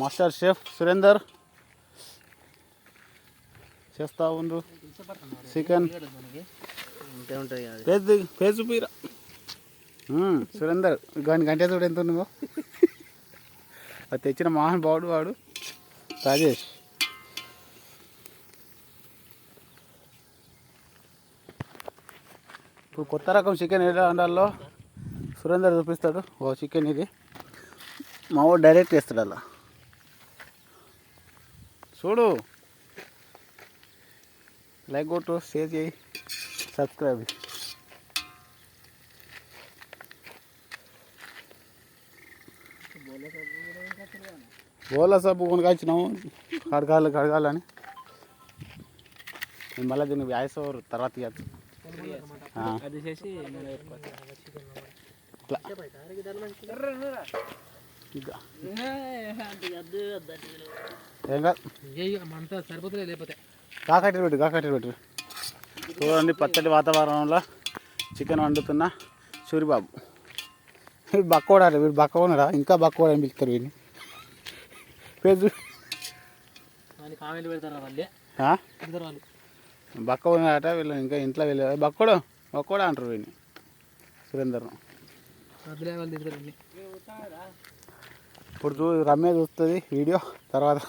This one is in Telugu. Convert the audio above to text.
Master chef Surender. చేస్తా ఉండు. చికెన్ పేజ్ పేజ్ సురేందర్ గాని గంటే చూడు ఎంత ఉన్నదో. అది తెచ్చిన మహాన్ బావుడు వాడు రాజేష్. ఇప్పుడు కొత్త రకం చికెన్ ఎలా వండాలో సురేందర్ చూపిస్తాడు. ఓ చికెన్ ఇది. మా వాడు డైరెక్ట్ వేస్తాడు అలా. చూడు. లైక్ కొట్టు షేర్ చేయి సబ్స్క్రైబ్. ఓలా సబ్బు కొనుకొచ్చినాము కడగాలి కడగాలని మళ్ళీ దీన్ని వ్యాయస్ ఓవర్ తర్వాత అది చేసి కాకట్టి పెట్టు పెట్టు చూడండి పచ్చడి వాతావరణంలో చికెన్ వండుతున్న సూరిబాబు. వీడు బక్కోడాడు వీడు బక్క ఉన్నాడా ఇంకా బక్కోడు అని పిలుస్తారు వీడిని? పేరు అని కామెంట్ పెడతారు వాళ్ళే ఆ? ఇద్దరు వాళ్ళు? బక్క ఉన్నాడట వీళ్ళు ఇంకా ఇంట్లో వెళ్ళే బక్కోడు బక్కోడా అంటారు వీడిని? సురేందర్ ఇప్పుడు చూ రమ్య చూస్తుంది వీడియో తర్వాత